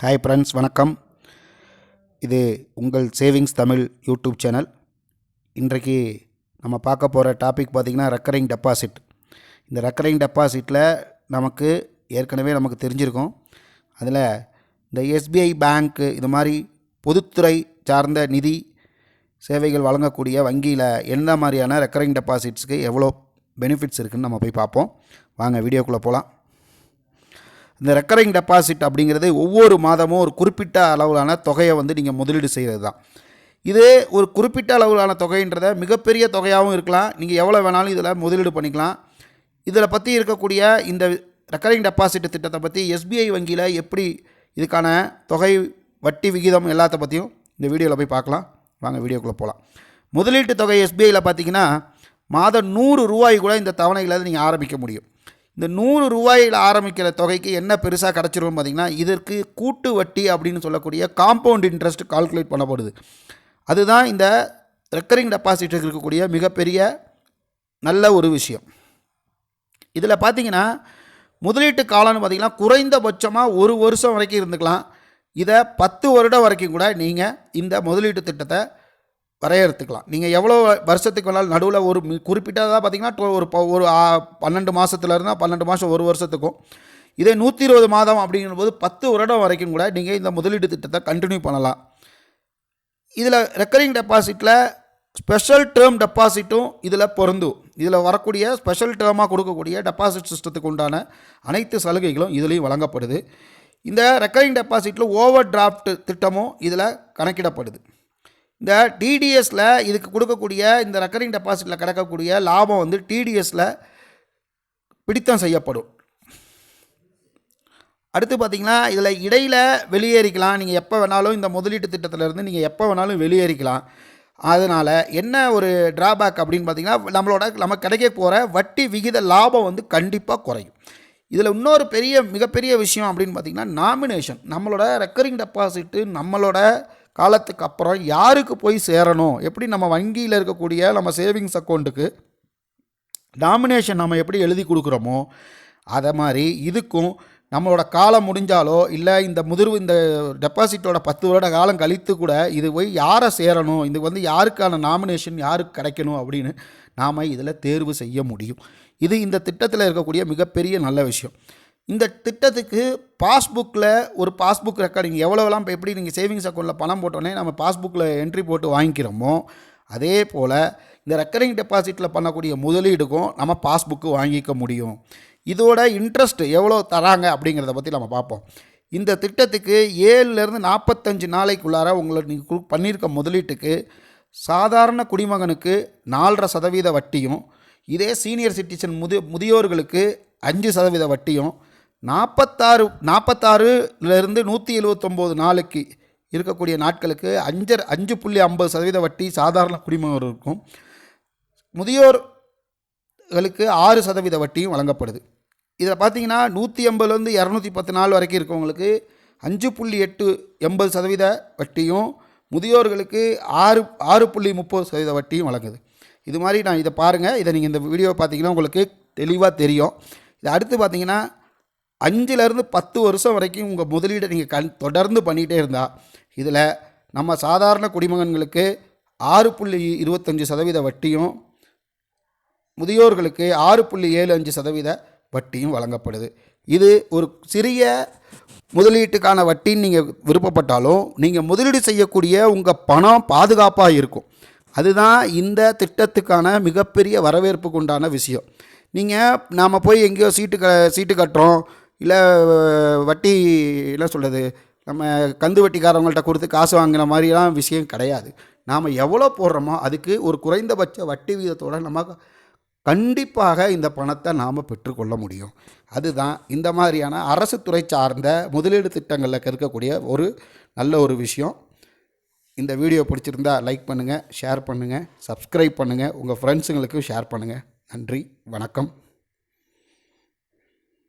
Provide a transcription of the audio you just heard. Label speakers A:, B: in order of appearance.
A: Hi friends வணக்கம். இது உங்கள் சேவிங்ஸ் தமிழ் யூடியூப் சேனல் இன்றைக்கு நம்ம பார்க்க போகிற டாபிக் பார்த்திங்கன்னா ரெக்கரிங் டெபாசிட் இந்த ரெக்கரிங் டெபாசிட்டில் நமக்கு ஏற்கனவே நமக்கு தெரிஞ்சிருக்கும். அதில் இந்த எஸ்பிஐ பேங்க்கு இது மாதிரி பொதுத்துறை சார்ந்த நிதி சேவைகள் வழங்கக்கூடிய வங்கியில் என்ன மாதிரியான ரெக்கரிங் டெபாசிட்ஸுக்கு எவ்வளோ பெனிஃபிட்ஸ் இருக்குன்னு நம்ம போய் பார்ப்போம். வாங்க வீடியோக்குள்ளே போகலாம் இந்த ரெக்கரிங் டெபாசிட் அப்படிங்கிறது ஒவ்வொரு மாதமும் ஒரு குறிப்பிட்ட அளவிலான தொகையை வந்து நீங்கள் முதலீடு செய்கிறது தான் இது ஒரு குறிப்பிட்ட அளவிலான தொகைன்றத மிகப்பெரிய தொகையாகவும் இருக்கலாம். நீங்கள் எவ்வளோ வேணாலும் இதில் முதலீடு பண்ணிக்கலாம். இதில் பற்றி இருக்கக்கூடிய இந்த ரெக்கரிங் டெபாசிட் திட்டத்தை பற்றி எஸ்பிஐ வங்கியில் எப்படி இதுக்கான தொகை வட்டி விகிதம் எல்லாத்த பற்றியும் இந்த வீடியோவில் போய் பார்க்கலாம். வாங்க வீடியோக்குள்ளே போகலாம் முதலீட்டு தொகை எஸ்பிஐயில் பார்த்தீங்கன்னா மாதம் நூறு ரூபாய் கூட இந்த தவணைகளை நீங்கள் ஆரம்பிக்க முடியும். இந்த நூறு ரூபாயில் ஆரம்பிக்கிற தொகைக்கு என்ன பெருசாக கிடச்சிரும் பார்த்திங்கன்னா இதற்கு கூட்டு வட்டி அப்படின்னு சொல்லக்கூடிய காம்பவுண்ட் இன்ட்ரெஸ்ட் கால்குலேட் பண்ணப்படுது. அதுதான் இந்த ரெக்கரிங் டெபாசிட்டுக்கு இருக்கக்கூடிய மிகப்பெரிய நல்ல ஒரு விஷயம். இதில் பார்த்தீங்கன்னா முதலீட்டு காலம்னு பார்த்திங்கன்னா குறைந்தபட்சமாக ஒரு வருஷம் வரைக்கும் இருந்துக்கலாம். இதை பத்து வருடம் வரைக்கும் கூட நீங்கள் இந்த முதலீட்டு திட்டத்தை வரையறுத்துக்கலாம். நீங்கள் எவ்வளோ வருஷத்துக்கு வேணாலும் நடுவில் ஒரு குறிப்பிட்டதாக பார்த்தீங்கன்னா ஒரு ப- ஒரு பன்னெண்டு மாதத்துல இருந்தால் பன்னெண்டு மாதம் ஒரு வருஷத்துக்கும். இதே நூற்றி இருபது மாதம் அப்படிங்கும்போது பத்து வருடம் வரைக்கும் கூட நீங்கள் இந்த முதலீடு திட்டத்தை கண்டினியூ பண்ணலாம். இதில் ரெக்கரிங் டெபாசிட்டில் ஸ்பெஷல் டேர்ம் டெபாசிட்டும் இதில் பொருந்தும். இதில் வரக்கூடிய ஸ்பெஷல் டேர்மாக கொடுக்கக்கூடிய டெபாசிட் சிஸ்டத்துக்கு உண்டான அனைத்து சலுகைகளும் இதுலேயும் வழங்கப்படுது. இந்த ரெக்கரிங் டெபாசிட்டில் ஓவர் டிராஃப்ட் திட்டமும் இதில் கணக்கிடப்படுது. இந்த டிடிஎஸில் இதுக்கு கொடுக்கக்கூடிய இந்த ரெக்கரிங் டெபாசிட்டில் கிடைக்கக்கூடிய லாபம் வந்து டிடிஎஸில் பிடித்தம் செய்யப்படும். அடுத்து பார்த்தீங்கன்னா இதில் இடையில் வெளியேறிக்கலாம். நீங்கள் எப்போ வேணாலும் இந்த முதலீட்டு திட்டத்திலேருந்து நீங்கள் எப்போ வேணாலும் வெளியேறிக்கலாம். அதனால் என்ன ஒரு ட்ராபேக் அப்படின்னு பார்த்தீங்கன்னா நம்மளோட நம்ம கிடைக்க போகிற வட்டி விகித லாபம் வந்து கண்டிப்பாக குறையும். இதில் இன்னொரு பெரிய மிகப்பெரிய விஷயம் அப்படின்னு பார்த்தீங்கன்னா நாமினேஷன் நம்மளோட ரெக்கரிங் டெபாசிட்டு நம்மளோட காலத்துக்கு அப்புறம் யாருக்கு போய் சேரணும்? எப்படி நம்ம வங்கியில் இருக்கக்கூடிய நம்ம சேவிங்ஸ் அக்கௌண்ட்டுக்கு டாமினேஷன் நம்ம எப்படி எழுதி கொடுக்குறோமோ அதை மாதிரி இதுக்கும் நம்மளோட காலம் முடிஞ்சாலோ இல்லை இந்த முதிர்வு இந்த டெபாசிட்டோட பத்து வருட காலம் கழித்து கூட இது போய் யாரை சேரணும்? இது வந்து யாருக்கான நாமினேஷன் யாருக்கு கிடைக்கணும் அப்படின்னு நாம் இதில் தேர்வு செய்ய முடியும். இது இந்த திட்டத்தில் இருக்கக்கூடிய மிகப்பெரிய நல்ல விஷயம். இந்த திட்டத்துக்கு பாஸ்புக்கில் ஒரு பாஸ்புக் ரெக்கார்டிங் எவ்வளோலாம் இப்போ எப்படி நீங்கள் சேவிங்ஸ் அக்கௌண்ட்டில் பணம் போட்டோன்னே நம்ம பாஸ்புக்கில் என்ட்ரி போட்டு வாங்கிக்கிறோமோ அதே போல் இந்த ரெக்கரிங் டெபாசிட்டில் பண்ணக்கூடிய முதலீடுக்கும் நம்ம பாஸ்புக்கு வாங்கிக்க முடியும். இதோட இன்ட்ரெஸ்ட் எவ்வளோ தராங்க அப்படிங்கிறத பற்றி நம்ம பார்ப்போம். இந்த திட்டத்துக்கு ஏழுலேருந்து நாற்பத்தஞ்சு நாளைக்குள்ளார உங்களை நீங்கள் பண்ணியிருக்க முதலீட்டுக்கு சாதாரண குடிமகனுக்கு நாலரை சதவீத வட்டியும் இதே சீனியர் சிட்டிசன் முதி முதியோர்களுக்கு அஞ்சு சதவீத வட்டியும் நாற்பத்தாறு நாற்பத்தாறுலேருந்து நூற்றி எழுவத்தொம்போது நாளைக்கு இருக்கக்கூடிய நாட்களுக்கு அஞ்சு அஞ்சு புள்ளி ஐம்பது சதவீத வட்டி சாதாரண குடிமகனுக்கும் முதியோர்களுக்கு ஆறு சதவீத வட்டியும் வழங்கப்படுது. இதில் பார்த்தீங்கன்னா நூற்றி எண்பதுலேருந்து இரநூத்தி பத்து நாள் வரைக்கும் இருக்கவங்களுக்கு அஞ்சு புள்ளி எட்டு எண்பது சதவீத வட்டியும் முதியோர்களுக்கு ஆறு ஆறு புள்ளி முப்பது சதவீத வட்டியும் வழங்குது. இது மாதிரி நான் இதை பாருங்கள் இதை நீங்கள் இந்த வீடியோ பார்த்தீங்கன்னா உங்களுக்கு தெளிவாக தெரியும். இது அடுத்து பார்த்தீங்கன்னா அஞ்சுலேருந்து பத்து வருஷம் வரைக்கும் உங்கள் முதலீடை நீங்கள் கண் தொடர்ந்து பண்ணிகிட்டே இருந்தால் இதில் நம்ம சாதாரண குடிமகன்களுக்கு ஆறு புள்ளி இருபத்தஞ்சி சதவீத வட்டியும் முதியோர்களுக்கு ஆறு புள்ளி ஏழு அஞ்சு சதவீத வட்டியும் வழங்கப்படுது. இது ஒரு சிறிய முதலீட்டுக்கான வட்டின்னு நீங்கள் விருப்பப்பட்டாலும் நீங்கள் முதலீடு செய்யக்கூடிய உங்கள் பணம் பாதுகாப்பாக இருக்கும். அதுதான் இந்த திட்டத்துக்கான மிகப்பெரிய வரவேற்புக்கு உண்டான விஷயம். நீங்கள் நாம் போய் எங்கேயோ சீட்டு க சீட்டு கட்டுறோம் இல்லை வட்டி என்ன சொல்கிறது நம்ம கந்து வட்டிக்காரவங்கள்ட்ட கொடுத்து காசு வாங்கின மாதிரிலாம் விஷயம் கிடையாது. நாம் எவ்வளோ போடுறோமோ அதுக்கு ஒரு குறைந்தபட்ச வட்டி வீதத்தோடு நம்ம கண்டிப்பாக இந்த பணத்தை நாம் பெற்றுக்கொள்ள முடியும். அதுதான் இந்த மாதிரியான அரசு துறை சார்ந்த முதலீடு திட்டங்களில் இருக்கக்கூடிய ஒரு நல்ல ஒரு விஷயம். இந்த வீடியோ பிடிச்சிருந்தா லைக் பண்ணுங்கள் ஷேர் பண்ணுங்கள் சப்ஸ்கிரைப் பண்ணுங்கள் உங்கள் ஃப்ரெண்ட்ஸுங்களுக்கும் ஷேர் பண்ணுங்கள் நன்றி வணக்கம்.